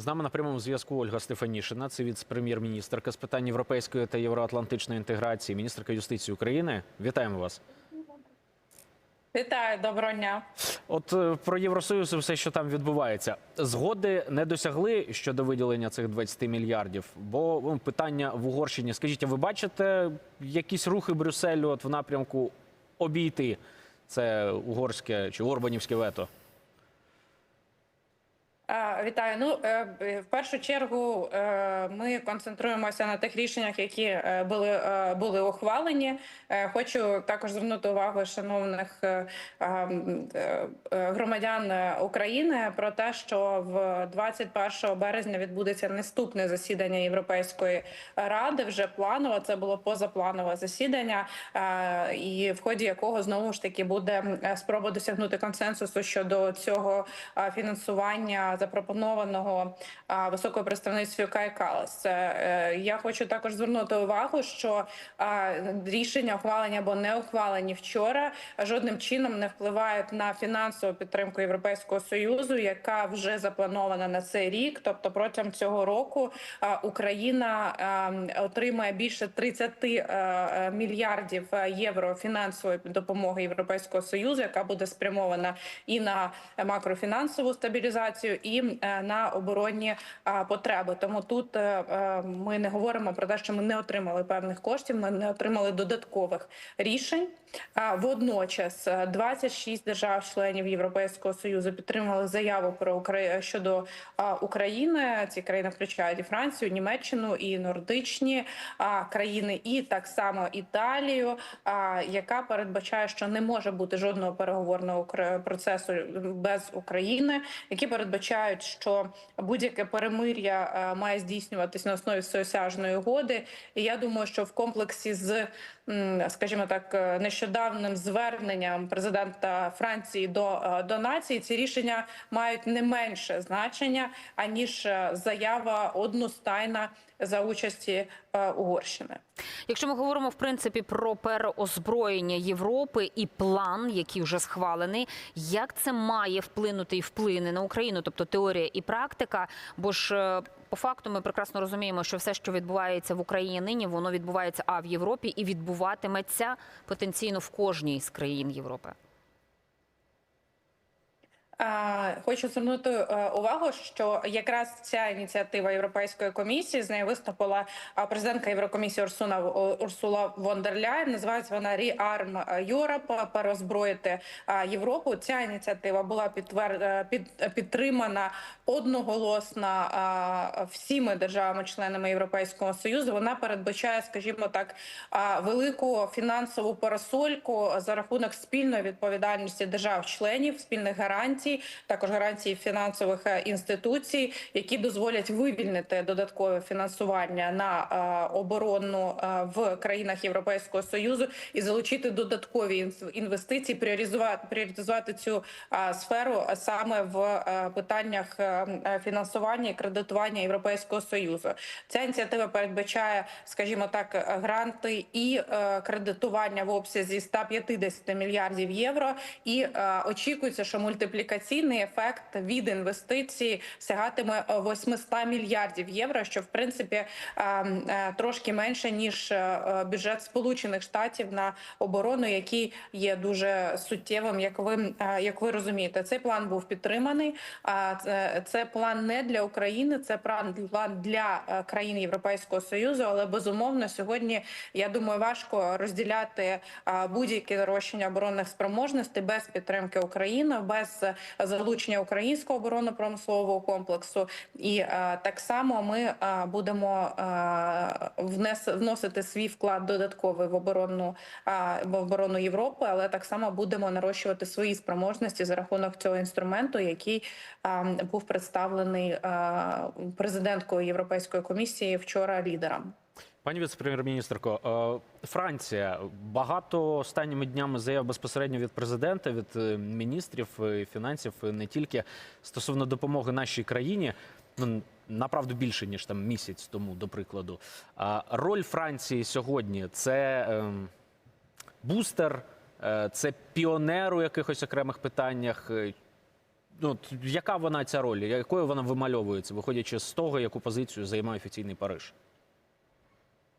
З нами на прямому зв'язку Ольга Стефанішина, це віце-прем'єр-міністрка з питань європейської та євроатлантичної інтеграції, міністрка юстиції України. Вітаємо вас. Вітаю, доброго дня. От е, про Євросоюз і все, що там відбувається, згоди не досягли щодо виділення цих 20 мільярдів. Бо ну, питання в Угорщині. Скажіть, а ви бачите якісь рухи Брюсселю от в напрямку обійти це угорське чи орбанівське вето? Вітаю. Ну е, в першу чергу е, ми концентруємося на тих рішеннях, які е, були були ухвалені. Хочу також звернути увагу шановних громадян України про те, що в 21 березня відбудеться наступне засідання Європейської ради. Вже планово це було позапланове засідання, і в ході якого знову ж таки буде спроба досягнути консенсусу щодо цього фінансування запропонованого високою представницею Калас. Е, Я хочу також звернути увагу, що рішення ухвалення або не ухвалені вчора жодним чином не впливають на фінансову підтримку Європейського союзу, яка вже запланована на цей рік. Тобто протягом цього року Україна отримає більше 30 е, е, мільярдів євро фінансової допомоги Європейського союзу, яка буде спрямована і на макрофінансову стабілізацію, і е, на оборонні потреби. Тому тут е, е, ми не говоримо про те, що ми не отримали певних коштів. Ми не отримали додаткових рішень. Водночас е, 26 держав-членів Європейського союзу підтримали заяву про Украї... щодо України. Ці країни включають і Францію, Німеччину і нордичні країни, і так само Італію, яка передбачає, що не може бути жодного переговорного процесу без України, які передбачають, що будь-яке перемир'я е, має здійснюватись на основі всеосяжної угоди. І я думаю, що в комплексі з, скажімо так, е, нещодавним зверненням президента Франції до, е, до нації, ці рішення мають не менше значення аніж е, заява одностайна за участі Угорщини. Якщо ми говоримо в принципі про переозброєння Європи і план, який вже схвалений, як це має вплинути і вплине на Україну, тобто теорія і практика? Бо ж по факту ми прекрасно розуміємо, що все, що відбувається в Україні нині, воно відбувається а в Європі і відбуватиметься потенційно в кожній з країн Європи. Хочу звернути е, увагу, що якраз ця ініціатива Європейської комісії з нею виступила президентка Єврокомісії Урсуна Урсула Ляєн. Називається вона Rearm Europe, переозброїти е, Європу. Ця ініціатива була підтвер... е, під... підтримана одноголосно всіми державами-членами Європейського союзу. Вона передбачає, скажімо так, велику фінансову парасольку за рахунок спільної відповідальності держав-членів, спільних гарантій також гарантії фінансових е, інституцій, які дозволять вивільнити додаткове фінансування на е, оборону е, в країнах Європейського союзу і залучити додаткові інвестиції, пріоризувати пріоритизувати цю сферу саме в питаннях фінансування і кредитування Європейського союзу. Ця ініціатива передбачає, скажімо так, гранти і кредитування в обсязі 150 мільярдів євро. І очікується, що мультиплікаційний ефект від інвестицій сягатиме е, 800 мільярдів євро, що в принципі е, е, трошки менше ніж е, е, бюджет Сполучених Штатів на оборону, який є дуже суттєвим, як ви е, як ви розумієте. Цей план був підтриманий. А це, план не для України, це план для е, країн Європейського союзу. Але безумовно сьогодні я думаю, важко розділяти будь-які нарощення оборонних спроможностей без підтримки України, без е, залучення українського оборонно-промислового комплексу. І е, так само ми е, будемо е, внес, вносити свій вклад додатковий в оборонну в оборону Європи, але так само будемо нарощувати свої спроможності за рахунок цього інструменту, який був представлений президенткою Європейської комісії вчора лідерам. Пані віце-прем'єр-міністрко, е, Франція багато останніми днями заяв безпосередньо від президента, від е, міністрів е, фінансів, не тільки стосовно допомоги нашій країні. Ну направду більше ніж там місяць тому, до прикладу. Роль Франції сьогодні це ем, бустер, це піонер у якихось окремих питаннях. Ну, яка вона ця роль? Якою вона вимальовується, виходячи з того, яку позицію займає офіційний Париж?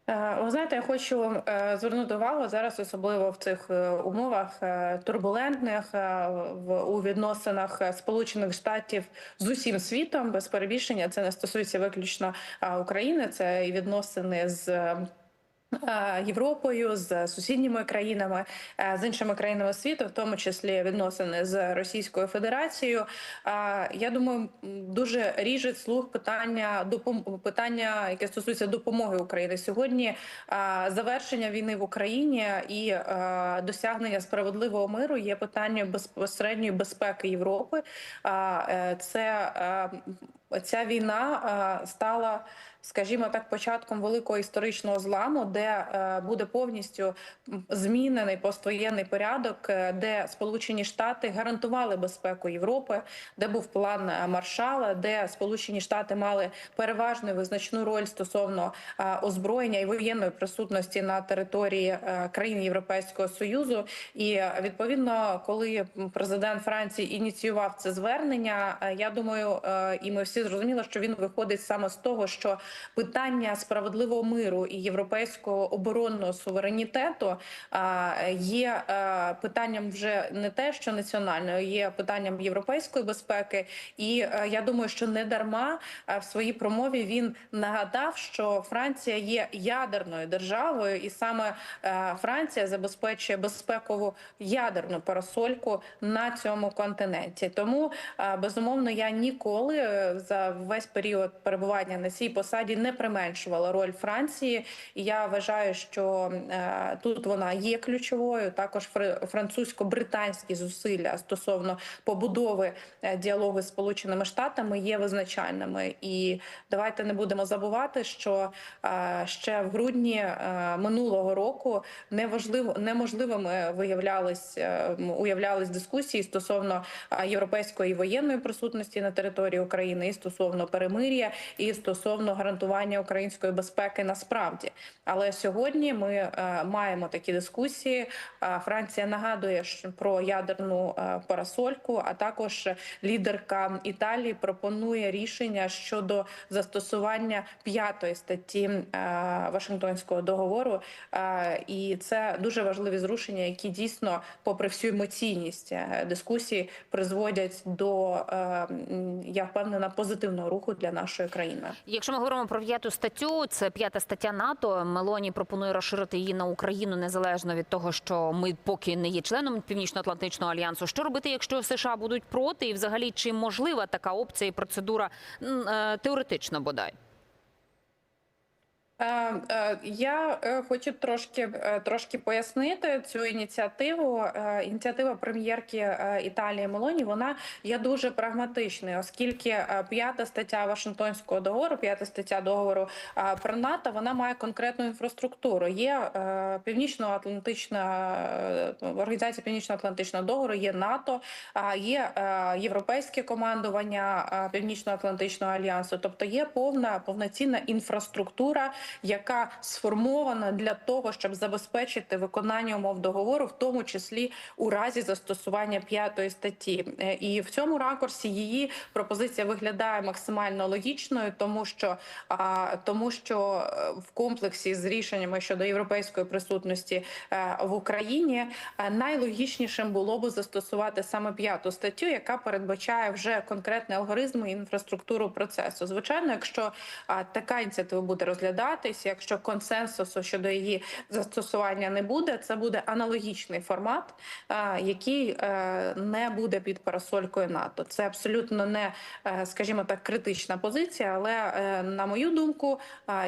Е, Ви знаєте, я хочу е, звернути увагу зараз, особливо в цих е, умовах турбулентних в у відносинах Сполучених Штатів з усім світом, без перебільшення. Це не стосується виключно України. Це і відносини з. Е, Європою з сусідніми країнами е, з іншими країнами світу, в тому числі відносини з Російською Федерацією. Е, Я думаю, дуже ріжить слух питання питання, яке стосується допомоги Україні сьогодні. Завершення війни в Україні і досягнення справедливого миру є питанням безпосередньої безпеки Європи. Це ця війна е, стала скажімо так, початком великого історичного зламу, де е, буде повністю змінений поствоєнний порядок, е, де Сполучені Штати гарантували безпеку Європи, де був план Маршала, де Сполучені Штати мали переважну визначну роль стосовно озброєння і воєнної присутності на території країн Європейського союзу. І відповідно, коли президент Франції ініціював це звернення, я думаю, і ми всі зрозуміли, що він виходить саме з того, що питання справедливого миру і європейського оборонного суверенітету є питанням вже не те, що національного, є питанням європейської безпеки. І я думаю, що не дарма в своїй промові він нагадав, що Франція є ядерною державою, і саме Франція забезпечує безпекову ядерну парасольку на цьому континенті. Тому безумовно я ніколи е, за весь період перебування на цій посаді не применшувала роль Франції. І я вважаю, що е, тут вона є ключовою. Також фри- французько-британські зусилля стосовно побудови е, діалогу з Сполученими Штатами є визначальними. І давайте не будемо забувати, що е, ще в грудні е, минулого року неважливо неможливими виявлялись е, уявлялись дискусії стосовно е, європейської воєнної присутності на території України, і стосовно перемир'я, і стосовно гарантування української безпеки насправді. Але сьогодні ми е, маємо такі дискусії. Е, Франція нагадує про ядерну е, парасольку, а також лідерка Італії пропонує рішення щодо застосування п'ятої статті Вашингтонського договору. І це дуже важливі зрушення, які дійсно, попри всю емоційність дискусії, призводять до я впевнена позитивного руху для нашої країни. Якщо ми говоримо про п'яту статтю, це п'ята стаття НАТО. Мелоні пропонує розширити її на Україну незалежно від того, що ми поки не є членом Північно-Атлантичного альянсу. Що робити, якщо США будуть проти, і взагалі чи можлива така опція і процедура е, теоретично бодай? Е, е, Я е, хочу трошки трошки пояснити цю ініціативу. Ініціатива прем'єрки Італії Мелоні вона є дуже прагматичною, оскільки п'ята стаття Вашингтонського договору, п'ята стаття договору про НАТО, вона має конкретну інфраструктуру. Є північно-атлантична організація північно-атлантичного договору, є НАТО, є європейське командування Північно-Атлантичного альянсу. Тобто є повна повноцінна інфраструктура, яка сформована для того, щоб забезпечити виконання умов договору, в тому числі у разі застосування п'ятої статті. Е, І в цьому ракурсі її пропозиція виглядає максимально логічною, тому що тому, що е, в комплексі з рішеннями щодо європейської присутності е, в Україні найлогічнішим було би застосувати саме п'яту статтю, яка передбачає вже конкретний алгоритм і інфраструктуру процесу. Звичайно, якщо така ініціатива буде розглядатись, якщо консенсусу щодо її застосування не буде, це буде аналогічний формат, який е, не буде під парасолькою НАТО. Це абсолютно не, е, скажімо так, критична позиція, але е, на мою думку,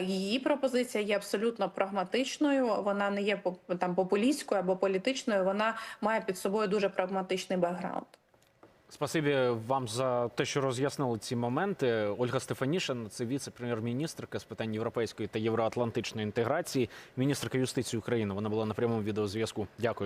її пропозиція є абсолютно прагматичною. Вона не є там популістською або політичною. Вона має під собою дуже прагматичний бекграунд. Спасибі вам за те, що роз'яснили ці моменти. Ольга Стефанішин, це віце-прем'єр-міністрка з питань європейської та євроатлантичної інтеграції, міністрка юстиції України. Вона була на прямому відеозв'язку. Дякую.